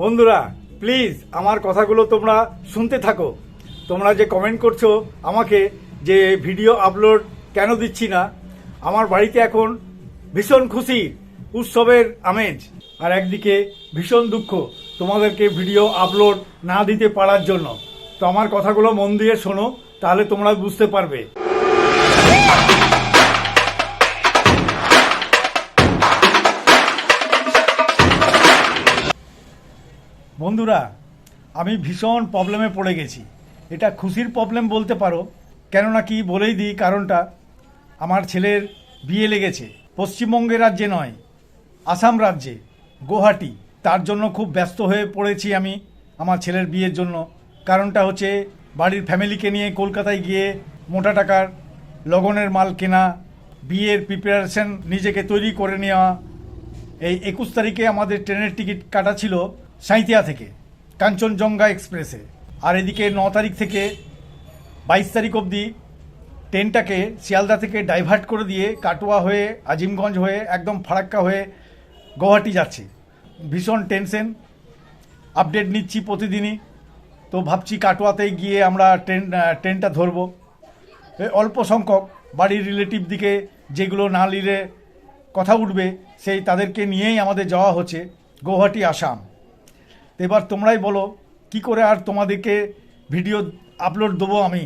বন্ধুরা প্লিজ আমার কথাগুলো তোমরা শুনতে থাকো। তোমরা যে কমেন্ট করছ আমাকে যে ভিডিও আপলোড কেন দিচ্ছি না, আমার বাড়িতে এখন ভীষণ খুশি, উৎসবের আমেজ। আর একদিকে ভীষণ দুঃখ তোমাদেরকে ভিডিও আপলোড না দিতে পারার জন্য। তো আমার কথাগুলো মন দিয়ে শোনো, তাহলে তোমরা বুঝতে পারবে। বন্ধুরা, আমি ভীষণ প্রবলেমে পড়ে গেছি। এটা খুশির প্রবলেম বলতে পারো, কেননা কি বলেই দিই কারণটা, আমার ছেলের বিয়ে লেগেছে। পশ্চিমবঙ্গের রাজ্যে নয়, আসাম রাজ্যে, গুয়াহাটি। তার জন্য খুব ব্যস্ত হয়ে পড়েছি আমি আমার ছেলের বিয়ের জন্য। কারণটা হচ্ছে, বাড়ির ফ্যামিলিকে নিয়ে কলকাতায় গিয়ে মোটা টাকার লগনের মাল কেনা, বিয়ের প্রিপারেশন নিজেকে তৈরি করে নেওয়া। এই একুশ তারিখে আমাদের ট্রেনের টিকিট কাটা ছিল সাঁইতিয়া থেকে, কাঞ্চনজঙ্ঘা এক্সপ্রেসে। আর এদিকে ন তারিখ থেকে বাইশ তারিখ অবধি ট্রেনটাকে শিয়ালদা থেকে ডাইভার্ট করে দিয়ে কাটোয়া হয়ে, আজিমগঞ্জ হয়ে, একদম ফারাক্কা হয়ে গুয়াহাটি যাচ্ছে। ভীষণ টেনশন, আপডেট নিচ্ছি প্রতিদিনই। তো ভাবছি কাটোয়াতে গিয়ে আমরা ট্রেন ট্রেনটা ধরবো। অল্প সংখ্যক বাড়ির রিলেটিভ দিকে যেগুলো না নিলে কথা উঠবে, সেই তাদেরকে নিয়েই আমাদের যাওয়া হচ্ছে গৌহাটি, আসাম। এবার তোমরাই বলো, কি করে আর তোমাদেরকে ভিডিও আপলোড দেবো আমি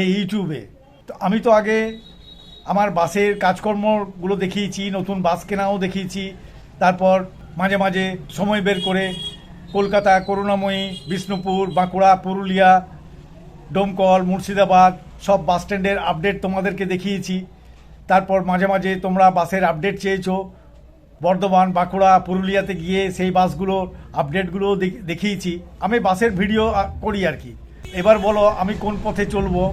এই ইউটিউবে? তো আমি তো আগে আমার বাসের কাজকর্মগুলো দেখিয়েছি, নতুন বাস কেনাও দেখিয়েছি, তারপর মাঝে মাঝে সময় বের করে কলকাতা, করুণাময়ী, বিষ্ণুপুর, বাঁকুড়া, পুরুলিয়া, ডোমকল, মুর্শিদাবাদ, সব বাস স্ট্যান্ডের আপডেট তোমাদেরকে দেখিয়েছি। তারপর মাঝে মাঝে তোমরা বাসের আপডেট চেয়েছো বর্ধমান, বাঁকুড়া, পুরুলিয়াতে গিয়ে সেই বাসগুলো আপডেটগুলো দেখ- দেখিয়েছি। আমি বাসের ভিডিও করি আর কি। এবার বলো, আমি কোন পথে চলবো?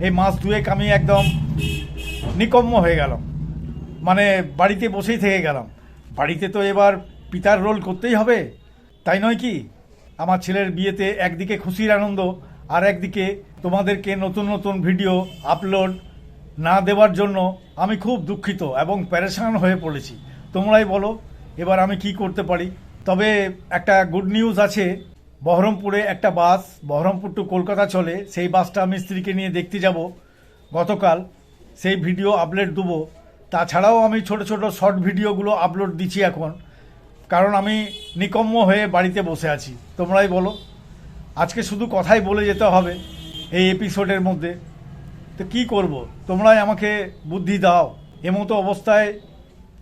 এই মাস দুয়েক আমি একদম নিকম্ম হয়ে গেলাম। মানে বাড়িতে বসেই থেকে গেলাম। বাড়িতে তো এবার পিতার রোল করতেই হবে। তাই নয় কি? আমার ছেলের বিয়েতে একদিকে খুশির আনন্দ, আর একদিকে তোমাদেরকে নতুন নতুন ভিডিও আপলোড না দেওয়ার জন্য আমি খুব দুঃখিত এবং প্যারেশান হয়ে পড়েছি। তোমরাই বলো, এবার আমি কি করতে পারি। তবে একটা গুড নিউজ আছে, বহরমপুরে একটা বাস, বহরমপুর টু কলকাতা চলে, সেই বাসটা আমি স্ত্রীকে নিয়ে দেখতে যাব গতকাল, সেই ভিডিও আপলোড দেবো। তাছাড়াও আমি ছোট ছোট শর্ট ভিডিওগুলো আপলোড দিচ্ছি এখন, কারণ আমি নিকম্ম হয়ে বাড়িতে বসে আছি, তোমরাই বলো। আজকে শুধু কথাই বলে যেতে হবে এই এপিসোডের মধ্যে। তো কি করব? তোমরাই আমাকে বুদ্ধি দাও। এমতো অবস্থায়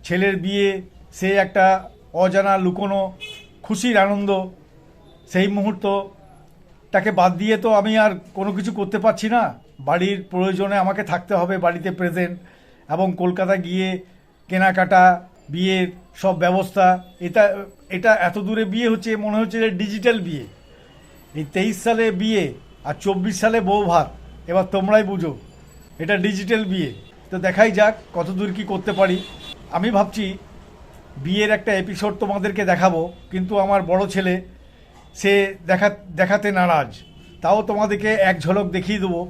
ছেলের বিয়ে, সে একটা অজানা, লুকোনো, খুশির আনন্দ, সেই মুহূর্ত তাকে বাদ দিয়ে তো আমি আর কোনো কিছু করতে পারছি না। বাড়ির প্রয়োজনে আমাকে থাকতে হবে, বাড়িতে প্রেজেন্ট এবং কলকাতা গিয়ে কেনাকাটা, বিয়ের সব ব্যবস্থা, এটা এটা এত দূরে বিয়ে হচ্ছে, মনে হচ্ছে যে ডিজিটাল বিয়ে। এই তেইশ সালে বিয়ে আর চব্বিশ সালে বউ ভাত, এবার তোমরাই বুঝো, এটা ডিজিটাল বিয়ে। তো দেখাই যাক কত দূর কী করতে পারি। আমি ভাবছি বিয়ের একটা এপিসোড তোমাদেরকে দেখাবো, কিন্তু আমার বড় ছেলে, সে দেখা, দেখাতে নারাজ। তাও তোমাদেরকে এক ঝলক দেখিয়ে দেবো।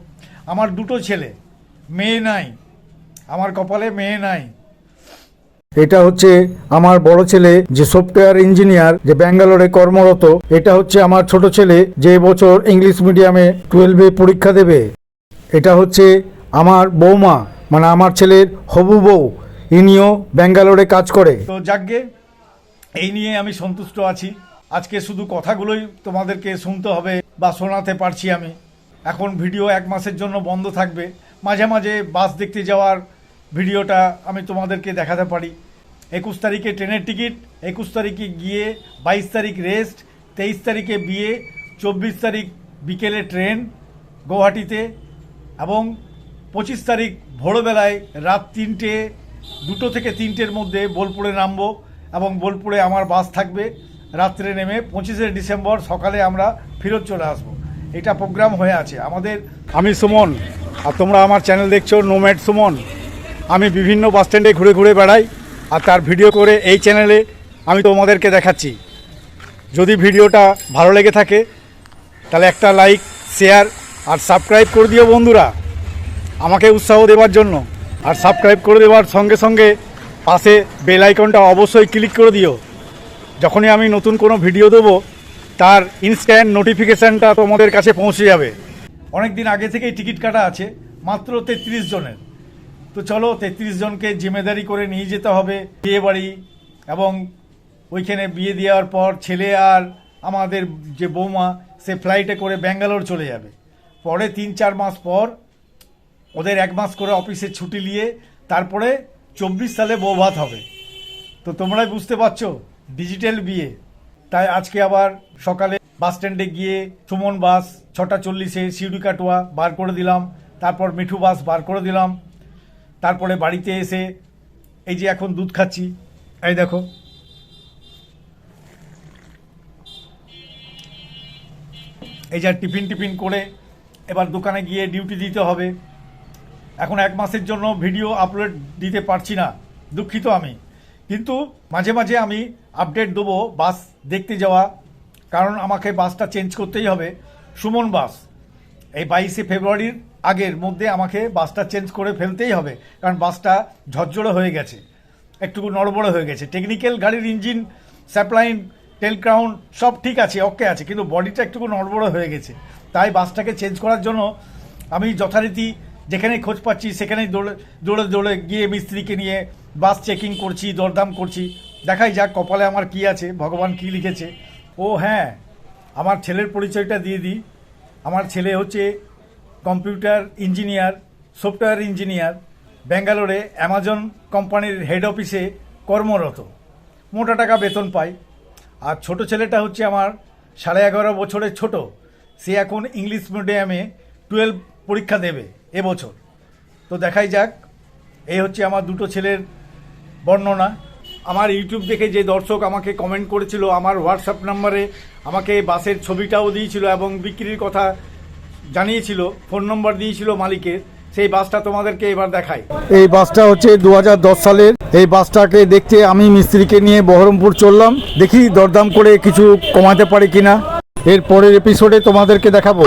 আমার দুটো ছেলে, মেয়ে নাই। আমার কপালে মেয়ে নাই। এটা হচ্ছে আমার বড় ছেলে, যে সফটওয়্যার ইঞ্জিনিয়ার যে ব্যাঙ্গালোরে কর্মরত। এটা হচ্ছে আমার ছোট ছেলে, যে বছর ইংলিশ মিডিয়ামে টুয়েলভে পরীক্ষা দেবে। এটা হচ্ছে আমার বৌমা মানে আমার ছেলের হবু বউ। ইনিও ব্যাঙ্গালোরে কাজ করে। তো যাকগে, এই নিয়ে আমি সন্তুষ্ট আছি। আজকে শুধু কথাগুলোই তোমাদেরকে শুনতে হবে বা শোনাতে পারছি আমি। এখন ভিডিও এক মাসের জন্য বন্ধ থাকবে। মাঝে মাঝে বাস দেখতে যাওয়ার ভিডিওটা আমি তোমাদেরকে দেখাতে পারি। একুশ তারিখে ট্রেনের টিকিট, একুশ তারিখে গিয়ে বাইশ তারিখ রেস্ট, তেইশ তারিখে বিয়ে, চব্বিশ তারিখ বিকেলে ট্রেন গৌহাটিতে এবং পঁচিশ তারিখ ভোরবেলায় রাত তিনটে দুটো থেকে তিনটের মধ্যে বোলপুরে নামবো এবং বোলপুরে আমার বাস থাকবে। রাত্রে নেমে পঁচিশে ডিসেম্বর সকালে আমরা ফেরত চলে আসব। এটা প্রোগ্রাম হয়ে আছে। আমাদের আমি সুমন, আর তোমরা আমার চ্যানেল দেখছ নোম্যাড সুমন। আমি বিভিন্ন বাস স্ট্যান্ডে ঘুরে ঘুরে বেড়াই, আর তার ভিডিও করে এই চ্যানেলে আমি তোমাদেরকে দেখাচ্ছি। যদি ভিডিওটা ভালো লেগে থাকে, তাহলে একটা লাইক, শেয়ার, আর সাবস্ক্রাইব করে দিও বন্ধুরা। আমাকে উৎসাহ দেওয়ার জন্য। আর সাবস্ক্রাইব করে দেওয়ার সঙ্গে সঙ্গে পাশে বেল আইকনটা অবশ্যই ক্লিক করে দিও। যখনই আমি নতুন কোনো ভিডিও দেবো, তার ইনস্ট্যান্ট নোটিফিকেশানটা তোমাদের কাছে পৌঁছে যাবে। অনেক দিন আগে থেকেই টিকিট কাটা আছে, মাত্র তেত্রিশ জনের। তো চলো তেত্রিশ জনকে জিম্মেদারি করে নিয়ে যেতে হবে, বিয়ে বাড়ি এবং ওইখানে বিয়ে দেওয়ার পর ছেলে আর আমাদের যে বৌমা, সে ফ্লাইটে করে ব্যাঙ্গালোর চলে যাবে। পরে তিন চার মাস পর ওদের এক মাস করে অফিসে ছুটি নিয়ে তারপরে চব্বিশ সালে বৌভাত হবে। তো তোমরাই বুঝতে পারছ, ডিজিটাল বিয়ে। তাই আজকে আবার সকালে বাস স্ট্যান্ডে গিয়ে সুমন বাস, ছটা চল্লিশে শিউরি কাটোয়া বার করে দিলাম, তারপর মিঠু বাস বার করে দিলাম, তারপরে বাড়িতে এসে এই যে এখন দুধ খাচ্ছি, এই দেখো। এই যা টিফিন টিফিন করে এবার দোকানে গিয়ে ডিউটি দিতে হবে। এখন এক মাসের জন্য ভিডিও আপলোড দিতে পারছি না। দুঃখিত আমি। কিন্তু মাঝে মাঝে আমি আপডেট দেবো বাস দেখতে যাওয়া, কারণ আমাকে বাসটা চেঞ্জ করতেই হবে। সুমন বাস, এই বাইশে ফেব্রুয়ারির আগের মধ্যে আমাকে বাসটা চেঞ্জ করে ফেলতেই হবে, কারণ বাসটা ঝরঝরে হয়ে গেছে একটুকু নড়বড়ে হয়ে গেছে। টেকনিক্যাল গাড়ির ইঞ্জিন স্যাপলাইন টেল ক্রাউন সব ঠিক আছে, ওকে আছে, কিন্তু বডিটা একটুকু নড়বড়ে হয়ে গেছে। তাই বাসটাকে চেঞ্জ করার জন্য আমি যথারীতি যেখানে খোঁজ পাচ্ছি, সেখানেই দৌড়ে দৌড়ে দৌড়ে গিয়ে মিস্ত্রিকে নিয়ে বাস চেকিং করছি, দরদাম করছি। দেখাই যাক কপালে আমার কি আছে, ভগবান কি লিখেছে। ও হ্যাঁ আমার ছেলের পরিচয়টা দিয়ে দিই। আমার ছেলে হচ্ছে কম্পিউটার ইঞ্জিনিয়ার, সফটওয়্যার ইঞ্জিনিয়ার, ব্যাঙ্গালোরে অ্যামাজন কোম্পানির হেড অফিসে কর্মরত। মোটা টাকা বেতন পায় আর ছোট ছেলেটা হচ্ছে আমার সাড়ে এগারো বছরের ছোট। সে এখন ইংলিশ মিডিয়ামে টুয়েলভ পরীক্ষা দেবে এবছর। তো দেখাই যাক। এই হচ্ছে আমার দুটো ছেলের বর্ণনা। আমার ইউটিউব দেখে যে দর্শক আমাকে কমেন্ট করেছিল, আমার হোয়াটসঅ্যাপ নাম্বারে আমাকে বাসের ছবিটাও দিয়েছিল এবং বিক্রির কথা জানিয়েছিল ফোন নম্বর দিয়েছিল মালিকের। সেই বাসটা তোমাদেরকে এবার দেখাই। এই বাসটা হচ্ছে দু হাজার দশ সালের। এই বাসটাকে দেখতে আমি মিস্ত্রিকে নিয়ে বহরমপুর চললাম। দেখি দরদাম করে কিছু কমাতে পারি কিনা। এর পরের এপিসোডে তোমাদেরকে দেখাবো।